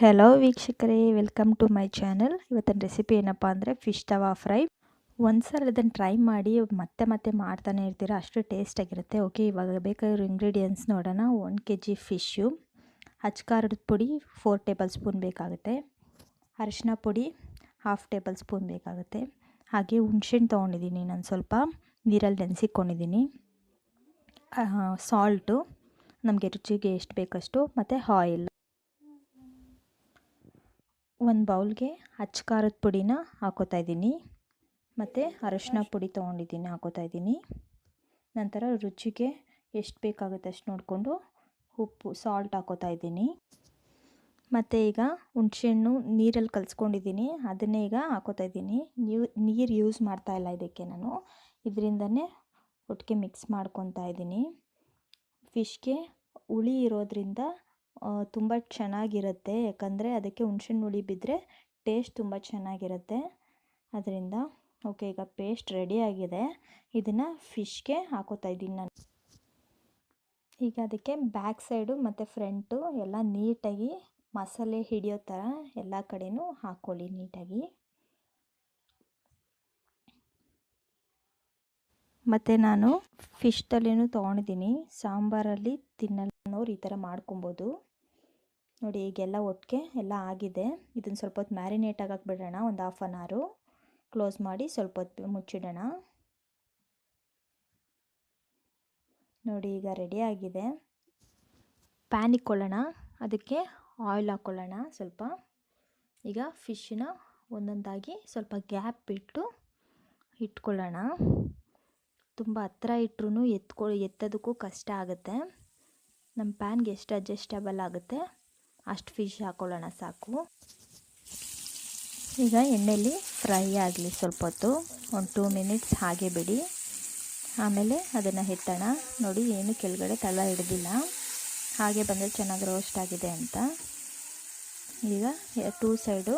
Hello ವೀಕ್ಷಕರೇ welcome to my channel ಇವತ್ತಿನ recipe ಏನಪ್ಪ ಅಂದರೆ ಫಿಶ್ ತವಾ ಫ್ರೈ ಒಂದು ಸಲ ಅದನ್ನು ಟ್ರೈ ಮಾಡಿ ಮತ್ತೆ ಮತ್ತೆ ಮಾಡ್ತಾನೆ ಇರ್ತೀರ, ಅಷ್ಟು ಟೇಸ್ಟಾಗಿರುತ್ತೆ ಓಕೆ ಇವಾಗ ಬೇಕಾಗಿರೋ ಇಂಗ್ರೀಡಿಯೆಂಟ್ಸ್ ನೋಡೋಣ. ಒನ್ ಕೆ ಜಿ ಫಿಶ್ಶು ಹಚ್ಕಾರದ ಪುಡಿ ಫೋರ್ ಟೇಬಲ್ ಸ್ಪೂನ್ ಬೇಕಾಗುತ್ತೆ. ಅರಿಶಿನ ಪುಡಿ ಹಾಫ್ ಟೇಬಲ್ ಸ್ಪೂನ್ ಬೇಕಾಗುತ್ತೆ. ಹಾಗೆ ಹುಣ್ಸೆಹಣ್ಣು ತೊಗೊಂಡಿದ್ದೀನಿ ನಾನು ಸ್ವಲ್ಪ, ನೀರಲ್ಲಿ ನೆನೆಸಿಕೊಂಡಿದ್ದೀನಿ ಸಾಲ್ಟು ನಮಗೆ ರುಚಿಗೆ ಎಷ್ಟು ಬೇಕಷ್ಟು, ಮತ್ತು ಆಯಿಲ್ ಒಂದು ಬೌಲ್ಗೆ ಅಚ್ಚ ಖಾರದ ಪುಡಿನ ಹಾಕೋತಾ ಇದ್ದೀನಿ. ಮತ್ತು ಅರಶಿನ ಪುಡಿ ತೊಗೊಂಡಿದ್ದೀನಿ, ಹಾಕೋತಾ ಇದ್ದೀನಿ. ನಂತರ ರುಚಿಗೆ ಎಷ್ಟು ಬೇಕಾಗುತ್ತೆ ಅಷ್ಟು ನೋಡಿಕೊಂಡು ಉಪ್ಪು ಸಾಲ್ಟ್ ಹಾಕೋತಾ ಇದ್ದೀನಿ. ಮತ್ತು ಈಗ ಹುಣಸೆಹಣ್ಣು ನೀರಲ್ಲಿ ಕಲಿಸ್ಕೊಂಡಿದ್ದೀನಿ. ಅದನ್ನೇ ಈಗ ಹಾಕೋತಾ ಇದ್ದೀನಿ. ನೀವು, ನೀರು ಯೂಸ್ ಮಾಡ್ತಾ ಇಲ್ಲ ಇದಕ್ಕೆ ನಾನು. ಇದರಿಂದನೇ ಒಟ್ಟಿಗೆ ಮಿಕ್ಸ್ ಮಾಡ್ಕೊತಾ ಇದ್ದೀನಿ. ಫಿಶ್ಗೆ ಹುಳಿ ಇರೋದ್ರಿಂದ ತುಂಬ ಚೆನ್ನಾಗಿರುತ್ತೆ. ಯಾಕಂದರೆ ಅದಕ್ಕೆ ಹುಣ್ಸಿನ ಹುಳಿ ಬಿದ್ದರೆ ಟೇಸ್ಟ್ ತುಂಬ ಚೆನ್ನಾಗಿರುತ್ತೆ. ಅದರಿಂದ, ಓಕೆ, ಈಗ ಪೇಸ್ಟ್ ರೆಡಿಯಾಗಿದೆ ಇದನ್ನು ಫಿಶ್ಗೆ ಹಾಕೋತಾ ಇದ್ದೀನಿ ನಾನು. ಈಗ ಅದಕ್ಕೆ ಬ್ಯಾಕ್ ಸೈಡು ಮತ್ತು ಫ್ರಂಟು ಎಲ್ಲ ನೀಟಾಗಿ ಮಸಾಲೆ ಹಿಡಿಯೋ ಥರ ಎಲ್ಲ ಕಡೆಯೂ ಹಾಕ್ಕೊಳ್ಳಿ ನೀಟಾಗಿ. ಮತ್ತು ನಾನು ಫಿಶ್ ತಲೆನೂ ತೊಗೊಂಡಿದ್ದೀನಿ. ಸಾಂಬಾರಲ್ಲಿ ತಿನ್ನೋರು ಈ ಥರ ಮಾಡ್ಕೊಬೋದು. ನೋಡಿ, ಈಗೆಲ್ಲ ಒಟ್ಟಿಗೆ ಎಲ್ಲ ಆಗಿದೆ. ಇದನ್ನು ಸ್ವಲ್ಪ ಹೊತ್ತು ಮ್ಯಾರಿನೇಟ್ ಆಗಕ್ಕೆ ಬಿಡೋಣ ಒಂದು ಹಾಫ್ ಆನ್ ಅವರು ಕ್ಲೋಸ್ ಮಾಡಿ ಸ್ವಲ್ಪ ಹೊತ್ತು ಮುಚ್ಚಿಡೋಣ. ನೋಡಿ, ಈಗ ರೆಡಿ ಆಗಿದೆ. ಪ್ಯಾನ್ ಇಕ್ಕೊಳ್ಳೋಣ ಅದಕ್ಕೆ ಆಯಿಲ್ ಹಾಕ್ಕೊಳ್ಳೋಣ ಸ್ವಲ್ಪ. ಈಗ ಫಿಶ್ನ ಒಂದೊಂದಾಗಿ ಸ್ವಲ್ಪ ಗ್ಯಾಪ್ ಬಿಟ್ಟು ಇಟ್ಕೊಳ್ಳೋಣ. ತುಂಬ ಹತ್ರ ಇಟ್ಟರು ಎತ್ಕೊ, ಎತ್ತೋದಕ್ಕೂ ಕಷ್ಟ ಆಗುತ್ತೆ. ನಮ್ಮ ಪ್ಯಾನ್ಗೆ ಎಷ್ಟು ಅಡ್ಜಸ್ಟಬಲ್ ಆಗುತ್ತೆ? ಅಷ್ಟು ಫಿಶ್ ಹಾಕ್ಕೊಳ್ಳೋಣ ಸಾಕು. ಈಗ ಎಣ್ಣೆಯಲ್ಲಿ ಫ್ರೈ ಆಗಲಿ ಸ್ವಲ್ಪ ಹೊತ್ತು. ಒಂದು ಟೂ ಮಿನಿಟ್ಸ್ ಹಾಗೆ ಬಿಡಿ. ಆಮೇಲೆ ಅದನ್ನು ಎತ್ತೋಣ ನೋಡಿ ಏನು ಕೆಳಗಡೆ ತಳ ಹಿಡ್ದಿಲ್ಲ. ಹಾಗೆ ಬಂದರೆ ಚೆನ್ನಾಗಿ ರೋಸ್ಟ್ ಆಗಿದೆ ಅಂತ. ಈಗ ಟೂ ಸೈಡು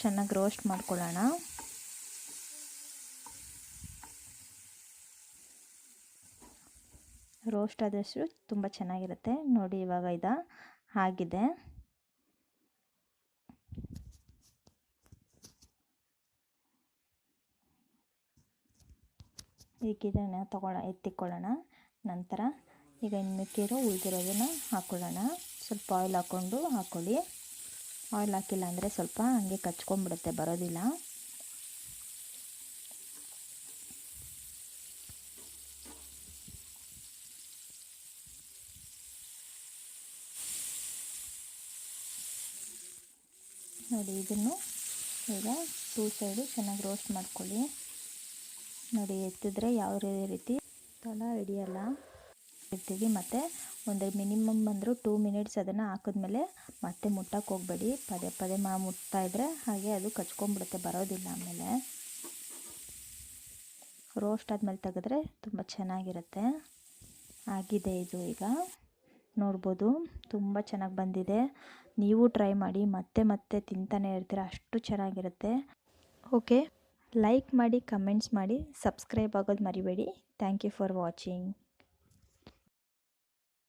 ಚೆನ್ನಾಗಿ ರೋಸ್ಟ್ ಮಾಡ್ಕೊಳ್ಳೋಣ. ರೋಸ್ಟ್ ಆದಷ್ಟು ತುಂಬ ಚೆನ್ನಾಗಿರುತ್ತೆ. ನೋಡಿ ಇವಾಗ ಇದು. ಆಗಿದೆ ಈ ಇದನ್ನು ತಗೊಳ, ಎತ್ತಿಕೊಳ್ಳೋಣ. ನಂತರ ಈಗ ಮಿಕ್ಕಿರೋ ಉಳಿದಿರೋದನ್ನು ಹಾಕ್ಕೊಳ್ಳೋಣ ಸ್ವಲ್ಪ ಆಯಿಲ್ ಹಾಕ್ಕೊಂಡು ಹಾಕ್ಕೊಳ್ಳಿ ಆಯಿಲ್ ಹಾಕಿಲ್ಲ ಅಂದರೆ ಸ್ವಲ್ಪ ಹಂಗೆ ಕಚ್ಕೊಂಡ್ಬಿಡುತ್ತೆ, ಬರೋದಿಲ್ಲ. ನೋಡಿ, ಇದನ್ನು ಈಗ ಟೂ ಸೈಡು ಚೆನ್ನಾಗಿ ರೋಸ್ಟ್ ಮಾಡ್ಕೊಳ್ಳಿ. ನೋಡಿ, ಎತ್ತಿದ್ರೆ ಯಾವ ರೀತಿ ತಳ ಹಿಡಿಯಲ್ಲ. ಇರ್ತೀವಿ ಮತ್ತು ಒಂದು ಮಿನಿಮಮ್ ಬಂದರೂ ಟೂ ಮಿನಿಟ್ಸ್ ಅದನ್ನು ಹಾಕಿದ್ಮೇಲೆ ಮತ್ತೆ ಮುಟ್ಟಕ್ಕೆ ಹೋಗಬೇಡಿ. ಪದೇ ಪದೇ ಮಾ, ಮುಟ್ತಾ ಇದ್ದರೆ ಹಾಗೆ ಅದು ಕಚ್ಕೊಂಡ್ಬಿಡುತ್ತೆ, ಬರೋದಿಲ್ಲ ಆಮೇಲೆ. ರೋಸ್ಟ್ ಆದಮೇಲೆ ತೆಗೆದ್ರೆ ತುಂಬ ಚೆನ್ನಾಗಿರುತ್ತೆ. ಆಗಿದೆ ಇದು ಈಗ. ನೋಡ್ಬೋದು. ತುಂಬ ಚೆನ್ನಾಗಿ ಬಂದಿದೆ. ನೀವು ಟ್ರೈ ಮಾಡಿ ಮತ್ತೆ ಮತ್ತೆ ತಿಂತಾನೆ ಇರ್ತೀರ. ಅಷ್ಟು ಚೆನ್ನಾಗಿರುತ್ತೆ. ಓಕೆ. ಲೈಕ್ ಮಾಡಿ ಕಮೆಂಟ್ಸ್ ಮಾಡಿ ಸಬ್ಸ್ಕ್ರೈಬ್ ಆಗೋದು ಮರಿಬೇಡಿ. Thank you for watching